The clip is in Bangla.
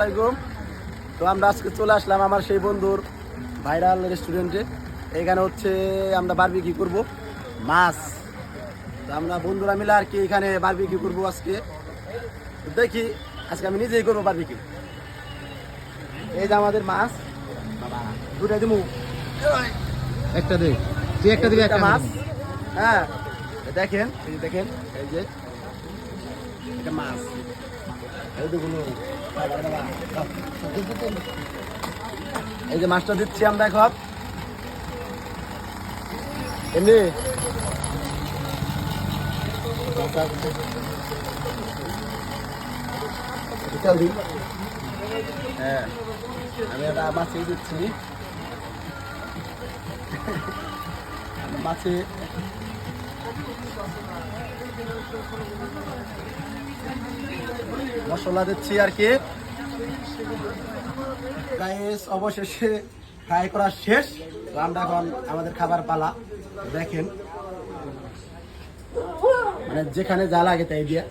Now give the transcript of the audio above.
আসসালামাইকুম তো আমরা আজকে চলে আসলাম আমার সেই বন্ধুর ভাইরাল রেস্টুরেন্টে এখানে হচ্ছে আমরা বারবি কি করব। মাছ। তো আমরা বন্ধুরা মিলে আর কি এখানে বারবি কি করব আজকে। দেখি আজকে আমি নিজেই করব বারবি কি এই যে আমাদের মাছ। বাবা দুটাই দিমু। একটা দে। তুই একটা দিবি একটা একটা মাছ। হ্যাঁ। দেখেন এই দেখেন। এই যে এটা মাছ। এই দেখুন। এই যে মাছটা দিচ্ছি আমরা এখন। এমনি? হ্যাঁ আমি এটা মাছেই দিচ্ছি। মাছে মশলা দিচ্ছি আর কি। অবশেষে ফ্রাই করা শেষ। রান্না এখন আমাদের খাবার পালা। দেখেন। মানে যেখানে যা লাগে তাই দিয়া।